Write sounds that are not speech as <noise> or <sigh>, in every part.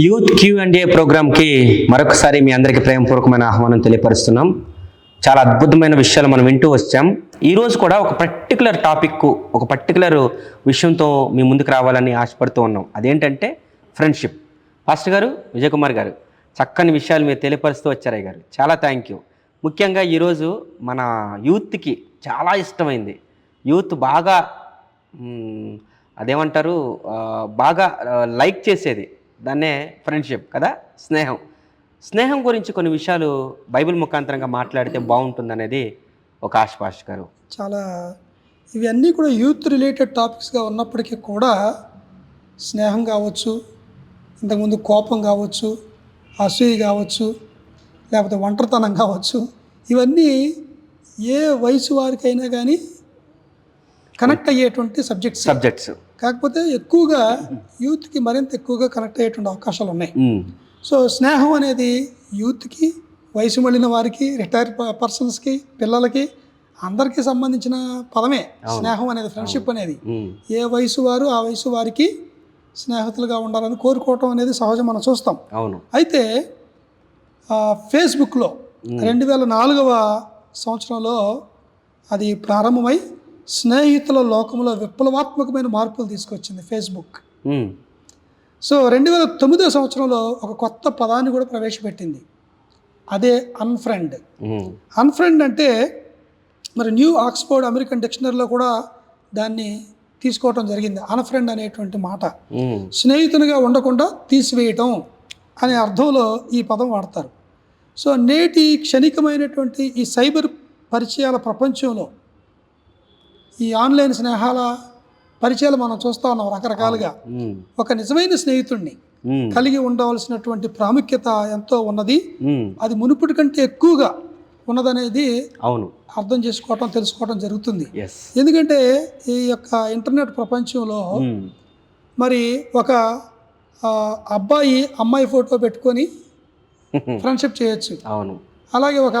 Youth Q and ఏ ప్రోగ్రామ్కి మరొకసారి మీ అందరికీ ప్రేమపూర్వకమైన ఆహ్వానం తెలియపరుస్తున్నాం. చాలా అద్భుతమైన విషయాలు మనం వింటూ వచ్చాం. ఈరోజు కూడా ఒక పర్టికులర్ టాపిక్ ఒక పర్టికులర్ విషయంతో మీ ముందుకు రావాలని ఆశపడుతూ ఉన్నాం. అదేంటంటే ఫ్రెండ్షిప్ పాస్టర్ గారు విజయ్ కుమార్ గారు చక్కని విషయాలు మీరు తెలియపరుస్తూ వచ్చారయ్య గారు చాలా థ్యాంక్ యూ ముఖ్యంగా ఈరోజు మన యూత్కి చాలా ఇష్టమైంది. యూత్ బాగా అదేమంటారు బాగా లైక్ చేసేది. దాన్నే ఫ్రెండ్షిప్ కదా? స్నేహం. స్నేహం గురించి కొన్ని విషయాలు బైబిల్ ముఖాంతరంగా మాట్లాడితే బాగుంటుందనేది ఒక ఆశపాష్ గారు. చాలా ఇవన్నీ కూడా యూత్ రిలేటెడ్ టాపిక్స్గా ఉన్నప్పటికీ కూడా స్నేహం కావచ్చు ఇంతకుముందు కోపం కావచ్చు అసూయ కావచ్చు లేకపోతే ఒంటరితనం కావచ్చు ఇవన్నీ ఏ వయసు వారికైనా కానీ కనెక్ట్ అయ్యేటువంటి సబ్జెక్ట్స్ సబ్జెక్ట్స్ కాకపోతే ఎక్కువగా యూత్కి మరింత ఎక్కువగా కనెక్ట్ అయ్యేటువంటి అవకాశాలు ఉన్నాయి సో స్నేహం అనేది యూత్కి వయసు మళ్ళిన వారికి రిటైర్ పర్సన్స్కి పిల్లలకి అందరికీ సంబంధించిన పదమే. స్నేహం అనేది ఫ్రెండ్షిప్ అనేది. ఏ వయసు వారు ఆ వయసు వారికి స్నేహితులుగా ఉండాలని కోరుకోవటం అనేది సహజం మనం చూస్తాం. అవును. అయితే ఫేస్బుక్లో రెండు వేల నాలుగవ సంవత్సరంలో అది ప్రారంభమై స్నేహితుల లోకంలో విప్లవాత్మకమైన మార్పులు తీసుకొచ్చింది ఫేస్బుక్. సో రెండు వేల తొమ్మిదో సంవత్సరంలో ఒక కొత్త పదాన్ని కూడా ప్రవేశపెట్టింది అదే అన్ఫ్రెండ్. అన్ఫ్రెండ్ అంటే మరి న్యూ ఆక్స్ఫోర్డ్ అమెరికన్ డిక్షనరీలో కూడా దాన్ని తీసుకోవటం జరిగింది అన్ఫ్రెండ్ అనేటువంటి మాట. స్నేహితునిగా ఉండకుండా తీసివేయటం అనే అర్థంలో ఈ పదం వాడతారు సో నేటి క్షణికమైనటువంటి ఈ సైబర్ పరిచయాల ప్రపంచంలో ఈ ఆన్లైన్ స్నేహాల పరిచయాలు మనం చూస్తూ ఉన్నాం రకరకాలుగా. ఒక నిజమైన స్నేహితుడిని. కలిగి ఉండవలసినటువంటి ప్రాముఖ్యత ఎంతో ఉన్నది. అది మునుపటి కంటే ఎక్కువగా ఉన్నదనేది అవును. అర్థం చేసుకోవటం తెలుసుకోవటం జరుగుతుంది. ఎందుకంటే ఈ యొక్క ఇంటర్నెట్ ప్రపంచంలో మరి ఒక అబ్బాయి అమ్మాయి ఫోటో పెట్టుకొని <laughs> ఫ్రెండ్షిప్ చేయొచ్చు. అవును. అలాగే ఒక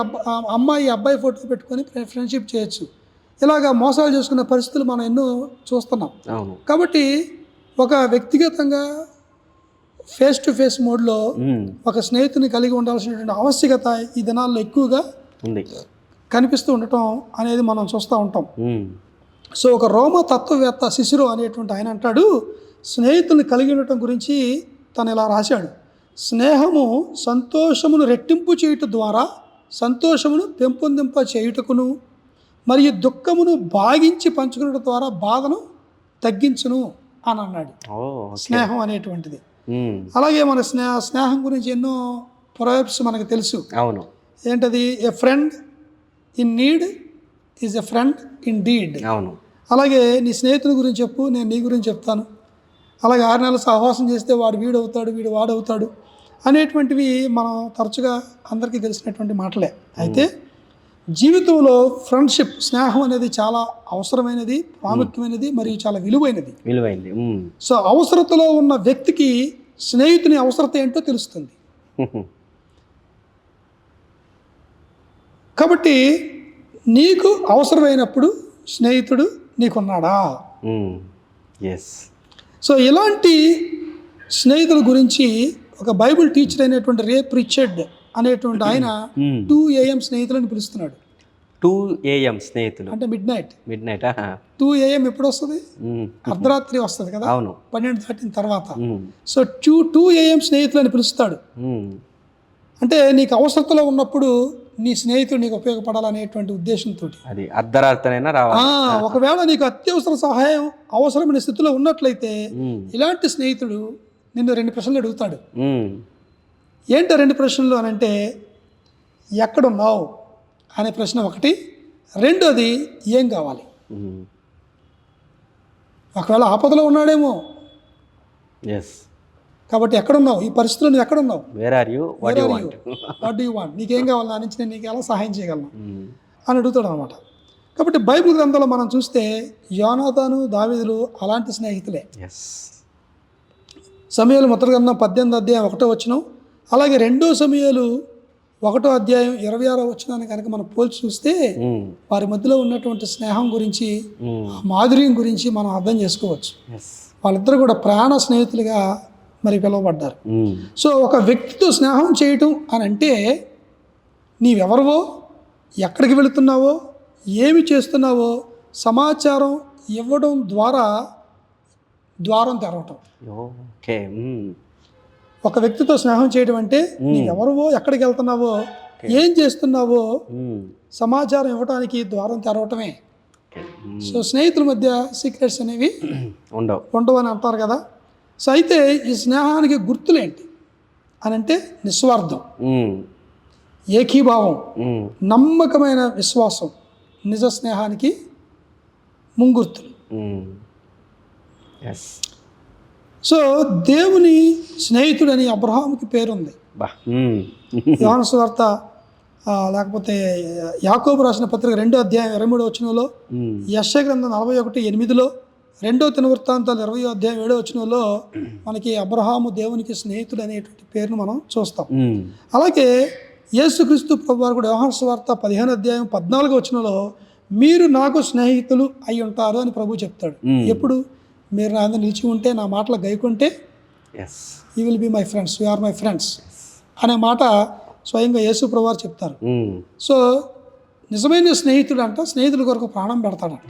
అమ్మాయి అబ్బాయి ఫోటో పెట్టుకొని ఫ్రె- ఫ్రెండ్షిప్ చేయొచ్చు. ఇలాగా మోసాలు చేసుకునే పరిస్థితులు మనం ఎన్నో చూస్తున్నాం. కాబట్టి ఒక వ్యక్తిగతంగా ఫేస్ టు ఫేస్ మోడ్లో. ఒక స్నేహితుని కలిగి ఉండాల్సినటువంటి ఆవశ్యకత ఈ దినాల్లో ఎక్కువగా ఉంది. కనిపిస్తూ ఉండటం అనేది మనం చూస్తూ ఉంటాం. సో ఒక రోమ తత్వవేత్త శిశురు అనేటువంటి ఆయన అంటాడు స్నేహితుల్ని కలిగి ఉండటం గురించి తను ఇలా రాశాడు. స్నేహము సంతోషమును రెట్టింపు చేయుట ద్వారా సంతోషమును పెంపొందింప చేయుటకును మరియు దుఃఖమును భాగించి పంచుకునడం ద్వారా బాధను తగ్గించును అని అన్నాడు. స్నేహం అనేటువంటిది. అలాగే మన స్నేహ స్నేహం గురించి ఎన్నో ప్రొయబ్స్ మనకు తెలుసు. అవును. ఏంటది? A friend in need is a friend in deed అవును. అలాగే నీ స్నేహితుని గురించి చెప్పు నేను నీ గురించి చెప్తాను. అలాగే ఆరు నెలలు సహవాసం చేస్తే వాడు వీడు అవుతాడు వీడు వాడవుతాడు అనేటువంటివి మనం తరచుగా అందరికీ తెలిసినటువంటి మాటలే. అయితే జీవితంలో ఫ్రెండ్షిప్ స్నేహం అనేది చాలా అవసరమైనది ప్రాముఖ్యమైనది మరియు చాలా విలువైనది. విలువైంది. సో అవసరతలో ఉన్న వ్యక్తికి స్నేహితుని అవసరత ఏంటో తెలుస్తుంది. కాబట్టి నీకు అవసరమైనప్పుడు స్నేహితుడు నీకున్నాడా. ఎస్ సో ఇలాంటి స్నేహితుల గురించి ఒక బైబిల్ టీచర్ అయినటువంటి రేప్ రిచర్డ్ అనేటువంటి ఆయన. టూ ఏఎం స్నేహితులని పిలుస్తున్నాడు. టూ ఏఎం స్నేహితులు. అంటే midnight midnight two AM ఎప్పుడు వస్తుంది అర్ధరాత్రి వస్తుంది కదా? అవును. పన్నెండు దాటిన తర్వాత. సో టూ టూ ఏఎం స్నేహితులని పిలుస్తాడు. అంటే నీకు అవసరతలో ఉన్నప్పుడు నీ స్నేహితుడు నీకు ఉపయోగపడాలనేటువంటి ఉద్దేశంతో అది అర్ధరాత్రైనా రావాలి. ఒకవేళ నీకు అత్యవసర సహాయం అవసరమైన స్థితిలో ఉన్నట్లయితే. ఇలాంటి స్నేహితుడు నిన్ను రెండు ప్రశ్నలు అడుగుతాడు. ఏంటో రెండు ప్రశ్నలు అని అంటే ఎక్కడున్నావు? అనే ప్రశ్న ఒకటి. రెండోది ఏం కావాలి. ఒకవేళ ఆపదలో ఉన్నాడేమో. ఎస్ కాబట్టి ఎక్కడున్నావు? ఈ పరిస్థితిలో నువ్వు ఎక్కడున్నావు? Where are you what you want what do want నీకేం కావాలి? నా నుంచి నేను నీకు ఎలా సహాయం చేయగలను? అని అడుగుతాడు అనమాట కాబట్టి బైబిల్ గ్రంథంలో మనం చూస్తే యోనాథాను దావీదులు అలాంటి స్నేహితులే. సమయాలు మొదటి గ్రంథం పద్దెనిమిది అధ్యాయం ఒకటో వచ్చిన అలాగే రెండో సమయాలు ఒకటో అధ్యాయం ఇరవై ఆరో వచ్చినాన్ని కనుక మనం పోల్చి చూస్తే వారి మధ్యలో ఉన్నటువంటి స్నేహం గురించి మాధుర్యం గురించి మనం అర్థం చేసుకోవచ్చు. వాళ్ళిద్దరు కూడా ప్రాణ స్నేహితులుగా మరి పిలువబడ్డారు. సో ఒక వ్యక్తితో స్నేహం చేయటం అని అంటే నీవెవరివో ఎక్కడికి వెళుతున్నావో ఏమి చేస్తున్నావో సమాచారం ఇవ్వడం ద్వారా ద్వారం తెరవటం. ఓకే. ఒక వ్యక్తితో స్నేహం చేయడం అంటే నీవెవరివో ఎక్కడికి వెళ్తున్నావో ఏం చేస్తున్నావో. సమాచారం ఇవ్వడానికి ద్వారం తెరవటమే. సో స్నేహితుల మధ్య సీక్రెట్స్ అనేవి <clears throat> ఉండవు. ఉండవని అంటారు కదా. సో అయితే ఈ స్నేహానికి గుర్తులేంటి? అని అంటే నిస్వార్థం. ఏకీభావం. నమ్మకమైన విశ్వాసం. నిజ స్నేహానికి ముంగుర్తులు. సో దేవుని స్నేహితుడని అబ్రహాంకి పేరుంది ఆ, లేకపోతే యాకోబు రాసిన పత్రిక రెండో అధ్యాయం ఇరవై మూడో వచనంలో ఉమ్. యశ గ్రంథం నలభై ఒకటి ఎనిమిదిలో రెండో దినవృత్తాంతాలు ఇరవై అధ్యాయం ఏడో వచనంలో మనకి అబ్రహాము దేవునికి స్నేహితుడు అనేటువంటి పేరును మనం చూస్తాం. అలాగే యేసుక్రీస్తు ప్రభువారు కూడా వ్యవహార స్వార్త పదిహేను అధ్యాయం పద్నాలుగు వచనంలో మీరు నాకు స్నేహితులు అయి ఉంటారు అని ప్రభు చెప్తాడు. ఎప్పుడు మీరు నా నిలిచి ఉంటే నా మాటలు గైకుంటే ఈ will be my friends you are my friends అనే మాట స్వయంగా యేసు ప్రభువారు చెప్తారు. ఉమ్. సో నిజమైన స్నేహితుడు అంట స్నేహితుల కొరకు ప్రాణం పెడతాడంట.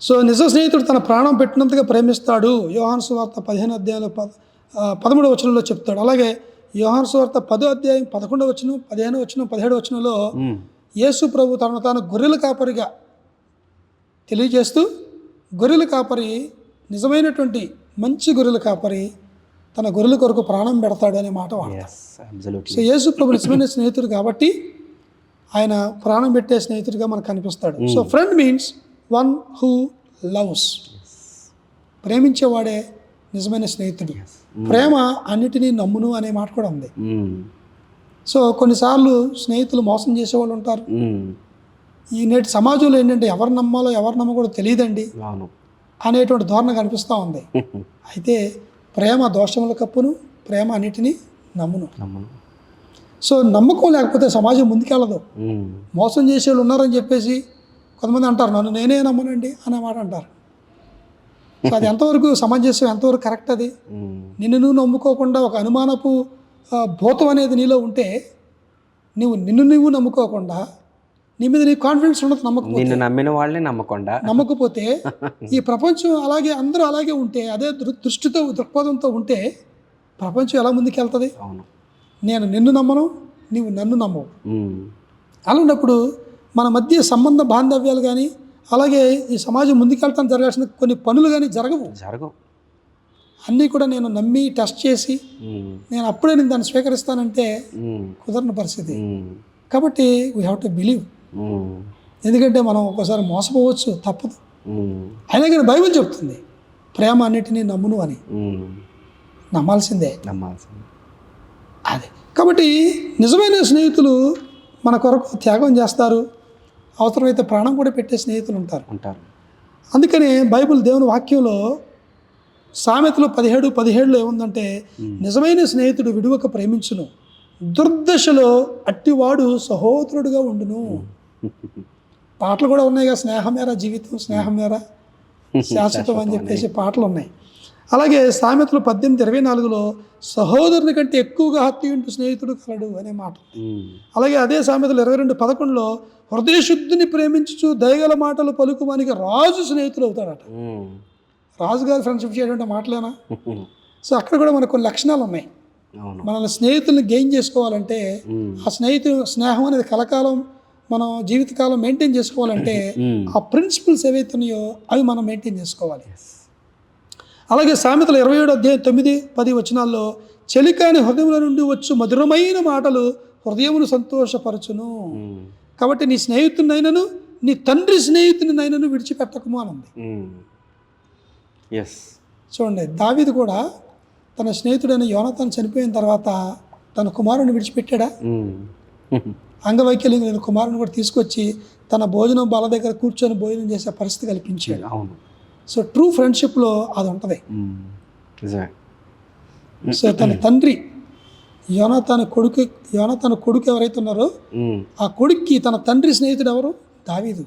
సో నిజ స్నేహితుడు తన ప్రాణం పెట్టినంతగా ప్రేమిస్తాడు. యోహాను సువార్త పదిహేను అధ్యాయంలో పద ఆ, పదమూడవ వచనంలో చెప్తాడు. అలాగే యోహాను సువార్త పదో అధ్యాయం పదకొండవ వచనం పదిహేను వచనం పదిహేడు వచనంలో ఉమ్. యేసు ప్రభు తనను తాను గొర్రెల కాపరిగా తెలియజేస్తూ గొర్రెల కాపరి నిజమైనటువంటి మంచి గొర్రెల కాపరి తన గొర్రెల కొరకు ప్రాణం పెడతాడు అనే మాట సో యేసు ప్రభు నిజమైన స్నేహితుడు కాబట్టి ఆయన ప్రాణం పెట్టే స్నేహితుడిగా మనకు కనిపిస్తాడు. So friend means one who loves ప్రేమించేవాడే నిజమైన స్నేహితుడు. ప్రేమ అన్నిటినీ నమ్మును అనే మాట కూడా ఉంది. ఉమ్. సో కొన్నిసార్లు స్నేహితులు మోసం చేసేవాళ్ళు ఉంటారు. ఉమ్. ఈ నేటి సమాజంలో ఏంటంటే ఎవరు నమ్మాలో ఎవరు నమ్మకూడదో తెలియదండి. అనేటువంటి ధోరణ కనిపిస్తూ ఉంది. <laughs> అయితే ప్రేమ దోషముల కప్పును ప్రేమ అన్నిటినీ నమ్మును. సో నమ్మకం లేకపోతే సమాజం ముందుకెళ్ళదు. మోసం చేసేవాళ్ళు ఉన్నారని చెప్పేసి కొంతమంది అంటారు నన్ను నేనే నమ్మనండి అనే మాట అంటారు. సో అది <laughs> ఎంతవరకు సమంజసం ఎంతవరకు కరెక్ట్ అది. నిన్ను నువ్వు నమ్ముకోకుండా ఒక అనుమానపు భూతం అనేది నీలో ఉంటే నువ్వు నిన్ను నువ్వు నమ్ముకోకుండా నీ మీద నీ కాన్ఫిడెన్స్ ఉండదు నమ్మకం నిన్ను నమ్మిన వాళ్ళని నమ్మకుండా నమ్మకపోతే ఈ <laughs> ప్రపంచం అలాగే అందరూ అలాగే ఉంటే అదే దృ దృష్టితో దృక్పథంతో ఉంటే ప్రపంచం ఎలా ముందుకెళ్తుంది అవును నేను నిన్ను నమ్మను నీవు నన్ను నమ్మవు ఉమ్. అలా ఉన్నప్పుడు మన మధ్య సంబంధ బాంధవ్యాలు కానీ అలాగే ఈ సమాజం ముందుకెళ్తాను జరగాల్సిన కొన్ని పనులు కానీ జరగవు జరగవు అన్నీ కూడా నేను నమ్మి టెస్ట్ చేసి. నేను అప్పుడే నేను దాన్ని స్వీకరిస్తానంటే. కుదరని పరిస్థితి. కాబట్టి వీ హ్యావ్ టు బిలీవ్. ఎందుకంటే మనం ఒక్కోసారి మోసపోవచ్చు తప్పదు. అయినా కానీ బైబిల్ చెప్తుంది ప్రేమ అన్నిటినీ నమ్మును అని. నమ్మాల్సిందే. నమ్మాల్సింది. అదే. కాబట్టి నిజమైన స్నేహితులు మన కొరకు త్యాగం చేస్తారు అవసరమైతే ప్రాణం కూడా పెట్టే స్నేహితులు ఉంటారు. ఉంటారు. అందుకనే బైబిల్ దేవుని వాక్యంలో సామెతలు పదిహేడు పదిహేడులో ఏముందంటే నిజమైన స్నేహితుడు విడువక ప్రేమించును దుర్దశలో అట్టివాడు సహోదరుడుగా ఉండును. పాటలు కూడా ఉన్నాయి కదా స్నేహం మేరా జీవితం స్నేహం మేరా శాశ్వతం అని చెప్పేసి <laughs> పాటలు ఉన్నాయి అలాగే సామెతలు పద్దెనిమిది ఇరవై నాలుగులో సహోదరుని కంటే ఎక్కువగా హత్యుంటూ స్నేహితుడు కలడు అనే మాట. అలాగే అదే సామెతలు ఇరవై రెండు పదకొండులో హృదయశుద్ధిని ప్రేమించుచు దయగల మాటలు పలుకుమానికి రాజు స్నేహితులు అవుతాడట. రాజుగారు ఫ్రెండ్షిప్ చేయడం మాటలేనా. <laughs> సో అక్కడ కూడా మనకు కొన్ని లక్షణాలు ఉన్నాయి మనల్ని స్నేహితుల్ని గెయిన్ చేసుకోవాలంటే. ఆ స్నేహితు స్నేహం అనేది కలకాలం మనం జీవితకాలం మెయింటైన్ చేసుకోవాలంటే ఉమ్. <laughs> ఆ ప్రిన్సిపల్స్ ఏవైతే ఉన్నాయో అవి మనం మెయింటైన్ చేసుకోవాలి అలాగే సామెతలు ఇరవై ఏడు అధ్యాయం తొమ్మిది పది వచనాల్లో చెలికాని హృదయముల నుండి వచ్చు మధురమైన మాటలు హృదయమును సంతోషపరచును ఉమ్. కాబట్టి నీ స్నేహితునైనను నీ తండ్రి స్నేహితునినైనను విడిచిపెట్టకము అని ఉంది. ఎస్ చూడండి దావీదు కూడా తన స్నేహితుడైన యోనతాను చనిపోయిన తర్వాత తన కుమారుని విడిచిపెట్టాడా. <laughs> అంగవైకల్యం లేని కుమారుని కూడా తీసుకొచ్చి తన భోజనం బాల దగ్గర కూర్చొని భోజనం చేసే పరిస్థితి కల్పించాడు అవును సో ట్రూ ఫ్రెండ్షిప్లో అది ఉంటుంది సో తన తండ్రి యోనతాన కొడుకు యోనతాన కొడుకు ఎవరైతే ఉన్నారో ఉమ్. ఆ కొడుక్కి తన తండ్రి స్నేహితుడు ఎవరు దావీదు.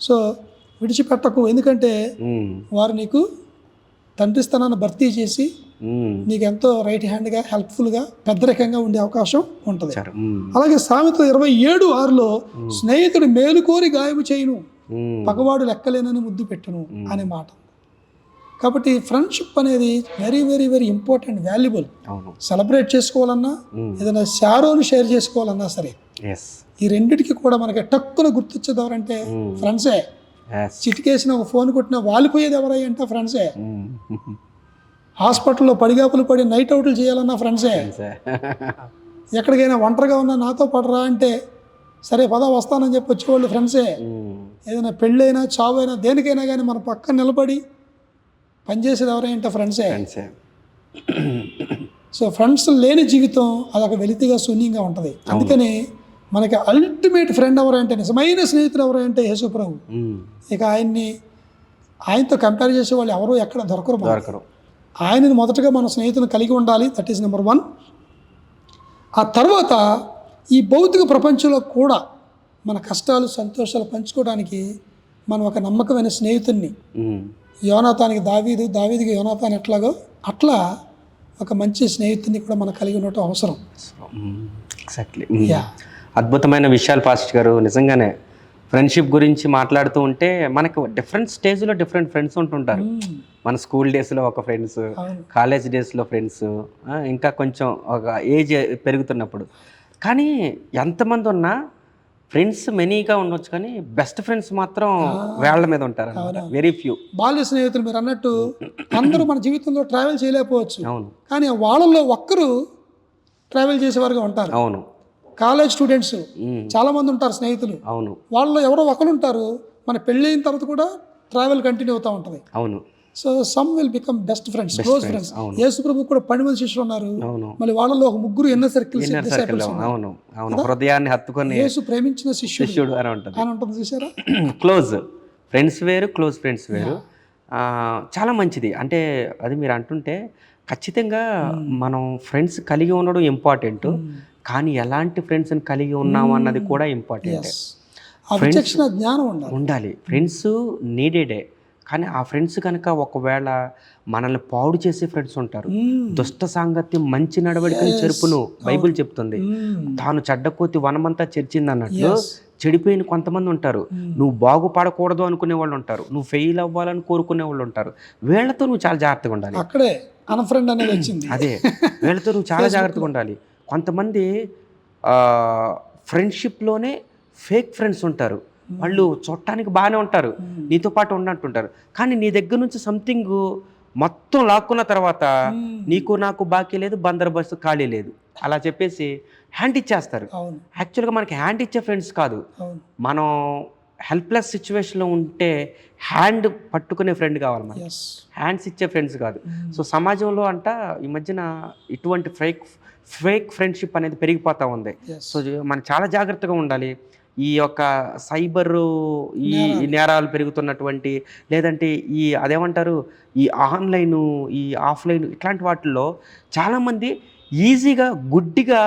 సో విడిచిపెట్టకు ఎందుకంటే. వారు నీకు తండ్రి స్థానాన్ని భర్తీ చేసి. నీకు ఎంతో రైట్ హ్యాండ్గా హెల్ప్ఫుల్గా పెద్దరికంగా ఉండే అవకాశం ఉంటుంది. అలాగే సామెత ఇరవై ఏడు ఆరులో స్నేహితుడు మేలు కోరి గాయము చేయను. పగవాడు లెక్కలేనని ముద్దు పెట్టును అనే మాట. కాబట్టి ఫ్రెండ్షిప్ అనేది very very very important valuable celebrate చేసుకోవాలన్నా. ఏదైనా షారోని షేర్ చేసుకోవాలన్నా సరే ఈ రెండిటికి కూడా మనకి టక్కున గుర్తొచ్చేది ఎవరంటే ఉమ్. ఫ్రెండ్సే చిటికేసిన ఒక ఫోన్ కొట్టిన వాలిపోయేది ఎవరై అంటే ఫ్రెండ్సే. <laughs> హాస్పిటల్లో పడిగాపులు పడి నైట్ అవుట్లు చేయాలన్నా ఫ్రెండ్సే. ఎక్కడికైనా ఒంటరిగా ఉన్నా నాతో పడరా అంటే సరే పద వస్తానని చెప్పి వచ్చేవాళ్ళు ఫ్రెండ్సే. ఏదైనా పెళ్ళైనా చావైనా దేనికైనా కానీ మన పక్కన నిలబడి పనిచేసేది ఎవరైనా ఫ్రెండ్సే. సో ఫ్రెండ్స్ లేని జీవితం అదొక వెలితిగా శూన్యంగా ఉంటుంది అందుకని మనకి అల్టిమేట్ ఫ్రెండ్ ఎవరంటే నిజమైన స్నేహితుడు ఎవరంటే యేసుప్రభు. ఇక ఆయన్ని ఆయనతో కంపేర్ చేసే వాళ్ళు ఎవరు ఎక్కడ దొరకరు. దొరకరు ఆయనని మొదటగా మన స్నేహితులను కలిగి ఉండాలి. దట్ ఈస్ నెంబర్ వన్ ఆ తర్వాత ఈ భౌతిక ప్రపంచంలో కూడా మన కష్టాలు సంతోషాలు పంచుకోవడానికి మనం ఒక నమ్మకమైన స్నేహితుడిని ఉమ్. యోనాతానికి దావీదు దావీదికి యోనాతాన్ ఎట్లాగో అట్లా ఒక మంచి స్నేహితుడిని కూడా మనం కలిగి ఉండటం అవసరం. ఎగ్జాక్ట్లీ అద్భుతమైన విషయాలు పాస్ట్ గారు. నిజంగానే ఫ్రెండ్షిప్ గురించి మాట్లాడుతూ ఉంటే మనకు డిఫరెంట్ స్టేజ్లో డిఫరెంట్ ఫ్రెండ్స్ ఉంటుంటారు. మన స్కూల్ డేస్లో ఒక ఫ్రెండ్స్ కాలేజ్ డేస్లో ఫ్రెండ్స్ ఇంకా కొంచెం ఒక ఏజ్ పెరుగుతున్నప్పుడు. కానీ ఎంతమంది ఉన్నా ఫ్రెండ్స్ మెనీగా ఉండొచ్చు కానీ బెస్ట్ ఫ్రెండ్స్ మాత్రం వేళ్ళ మీద ఉంటారు వెరీ ఫ్యూ. బాల్య స్నేహితులు మీరు అన్నట్టు అందరూ మన జీవితంలో ట్రావెల్ చేయలేకపోవచ్చు. అవును. కానీ వాళ్ళల్లో ఒక్కరు ట్రావెల్ చేసేవారుగా ఉంటారు. అవును. కాలేజ్ స్టూడెంట్స్ చాలా మంది ఉంటారు స్నేహితులు. అవును. వాళ్ళలో ఎవరో ఒకరు ఉంటారు మన పెళ్ళైన తర్వాత కూడా ట్రావెల్ కంటిన్యూ అవుతూ ఉంటుంది. అవును. So some will become best friends close friends. Yesu ప్రభు కూడా పది మంది శిష్యులు ఉన్నారు. అవును. మళ్ళీ వాళ్ళలో ఒక ముగ్గురు ఎన్న సర్కిల్స్ అవును. అవును హృదయాన్ని హత్తుకొని యేసు ప్రేమించిన శిష్యుడు. అని ఉంటుంది. అని ఉంటుంది చూసారా క్లోజ్ ఫ్రెండ్స్ వేరు క్లోజ్ ఫ్రెండ్స్ వేరు. చాలా మంచిది. అంటే అది మీరు అంటుంటే ఖచ్చితంగా మనం ఫ్రెండ్స్ కలిగి ఉండడం ఇంపార్టెంట్ కానీ ఎలాంటి ఫ్రెండ్స్ని కలిగి ఉన్నాం అన్నది కూడా ఇంపార్టెంట్ జ్ఞానం ఉండాలి. ఉండాలి. ఫ్రెండ్స్ నీడెడే కానీ ఆ ఫ్రెండ్స్ కనుక ఒకవేళ మనల్ని పాడు చేసే ఫ్రెండ్స్ ఉంటారు. మ్మ్. దుష్ట సాంగత్యం మంచి నడవడికని చెరుపును బైబిల్ చెప్తుంది. మ్మ్. తాను చెడ్డకోతి వనమంతా చెరిచింది అన్నట్లు Yes. చెడిపోయిన కొంతమంది ఉంటారు. నువ్వు బాగుపడకూడదు అనుకునే వాళ్ళు ఉంటారు. నువ్వు ఫెయిల్ అవ్వాలని కోరుకునే వాళ్ళు ఉంటారు. వీళ్ళతో నువ్వు చాలా జాగ్రత్తగా ఉండాలి. అక్కడే అన్ఫ్రెండ్ అనేది వచ్చింది. అదే. వీళ్ళతో నువ్వు చాలా <laughs> జాగ్రత్తగా ఉండాలి. కొంతమంది ఫ్రెండ్షిప్లోనే ఫేక్ ఫ్రెండ్స్ ఉంటారు. వాళ్ళు చూడటానికి బాగానే ఉంటారు. నీతో పాటు ఉన్నట్టుంటారు. కానీ నీ దగ్గర నుంచి సంథింగ్ మొత్తం లాక్కున్న తర్వాత. నీకు నాకు బాకీ లేదు బందర్ ఖాళీ లేదు. అలా చెప్పేసి హ్యాండ్ ఇచ్చేస్తారు. యాక్చువల్గా మనకి హ్యాండ్ ఇచ్చే ఫ్రెండ్స్ కాదు. మనం హెల్ప్లెస్ సిచ్యువేషన్లో ఉంటే హ్యాండ్ పట్టుకునే ఫ్రెండ్ కావాలి మనకి. హ్యాండ్స్ ఇచ్చే ఫ్రెండ్స్ కాదు. సో సమాజంలో అంట ఈ మధ్యన ఇటువంటి ఫేక్ ఫేక్ ఫ్రెండ్షిప్ అనేది పెరిగిపోతూ ఉంది. సో మనం చాలా జాగ్రత్తగా ఉండాలి. ఈ యొక్క సైబర్ ఈ నేరాలు. పెరుగుతున్నటువంటి లేదంటే ఈ అదేమంటారు ఈ ఆన్లైన్ ఈ ఆఫ్లైన్ ఇట్లాంటి వాటిల్లో చాలామంది ఈజీగా గుడ్డిగా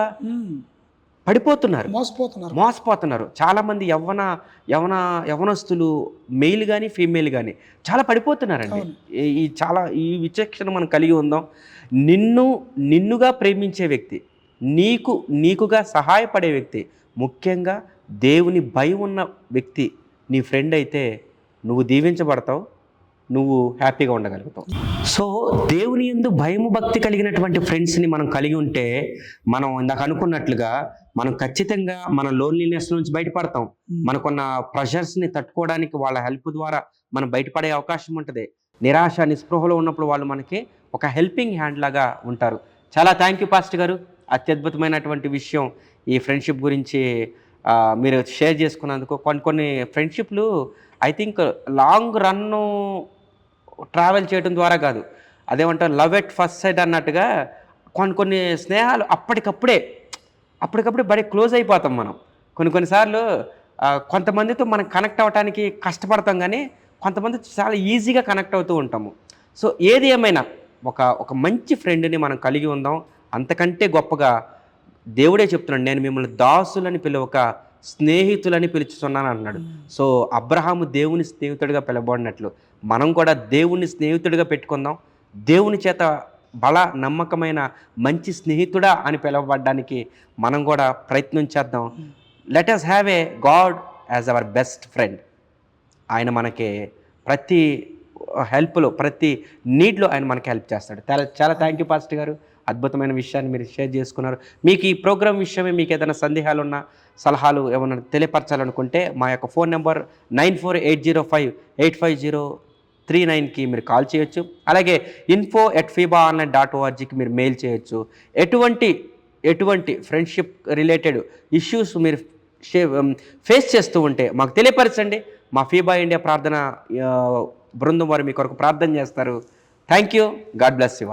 పడిపోతున్నారు. మోసపోతున్నారు. మోసపోతున్నారు. చాలామంది యవ్వన యవన యవనస్తులు మెయిల్ కానీ ఫీమేల్ కానీ చాలా పడిపోతున్నారండి. ఈ చాలా ఈ విచక్షణ మనం కలిగి ఉందాం. నిన్ను నిన్నుగా ప్రేమించే వ్యక్తి నీకు నీకుగా సహాయపడే వ్యక్తి ముఖ్యంగా దేవుని భయం ఉన్న వ్యక్తి నీ ఫ్రెండ్ అయితే నువ్వు దీవించబడతావు నువ్వు హ్యాపీగా ఉండగలుగుతావు. సో దేవుని ఎందు భయము భక్తి కలిగినటువంటి ఫ్రెండ్స్ని మనం కలిగి ఉంటే మనం ఇందాక అనుకున్నట్లుగా మనం ఖచ్చితంగా మన లోన్లీనెస్ నుంచి బయటపడతాం. మనకున్న ప్రెషర్స్ని తట్టుకోవడానికి వాళ్ళ హెల్ప్ ద్వారా మనం బయటపడే అవకాశం ఉంటుంది. నిరాశ నిస్పృహలో ఉన్నప్పుడు వాళ్ళు మనకి ఒక హెల్పింగ్ హ్యాండ్ లాగా ఉంటారు. చాలా థ్యాంక్ యూ పాస్ట్ గారు. అత్యద్భుతమైనటువంటి విషయం ఈ ఫ్రెండ్షిప్ గురించి మీరు షేర్ చేసుకున్నందుకు. కొన్ని కొన్ని ఫ్రెండ్షిప్లు I think long run travel చేయడం ద్వారా కాదు. అదేమంటారు లవ్ ఎట్ ఫస్ట్ సైడ్ అన్నట్టుగా కొన్ని కొన్ని స్నేహాలు అప్పటికప్పుడే అప్పటికప్పుడే బడి క్లోజ్ అయిపోతాం మనం. కొన్ని కొన్నిసార్లు కొంతమందితో మనం కనెక్ట్ అవ్వడానికి కష్టపడతాం కానీ కొంతమంది చాలా ఈజీగా కనెక్ట్ అవుతూ ఉంటాము. సో ఏది ఏమైనా ఒక ఒక మంచి ఫ్రెండ్ని మనం కలిగి ఉందాం. అంతకంటే గొప్పగా దేవుడే చెప్తున్నాడు నేను మిమ్మల్ని దాసులని పిలవక స్నేహితులని పిలుచుతున్నాను అన్నాడు. సో అబ్రహాము దేవుని స్నేహితుడిగా పిలవబడినట్లు మనం కూడా దేవుని స్నేహితుడిగా పెట్టుకుందాం. దేవుని చేత బల నమ్మకమైన మంచి స్నేహితుడా అని పిలవబడడానికి మనం కూడా ప్రయత్నం చేద్దాం. Let us have a God as our best friend ఆయన మనకి ప్రతి uh, హెల్ప్లో ప్రతి నీడ్లో ఆయన మనకి హెల్ప్ చేస్తాడు. చాలా చాలా థ్యాంక్ యూ పాస్టర్ గారు. అద్భుతమైన విషయాన్ని మీరు షేర్ చేసుకున్నారు. మీకు ఈ ప్రోగ్రామ్ విషయమే మీకు ఏదైనా సందేహాలు ఉన్నా సలహాలు ఏమైనా తెలియపరచాలనుకుంటే మా యొక్క phone number nine four eight zero five eight five zero three నైన్కి మీరు కాల్ చేయొచ్చు. అలాగే info at FEBA online dot ఓఆర్జీకి మీరు మెయిల్ చేయొచ్చు. ఎటువంటి ఎటువంటి ఫ్రెండ్షిప్ రిలేటెడ్ ఇష్యూస్ మీరు ఫేస్ um, చేస్తూ ఉంటే మాకు తెలియపరచండి. మా ఫీబా ఇండియా ప్రార్థన బృందం వారు మీ కొరకు ప్రార్థన చేస్తారు. Thank you God bless you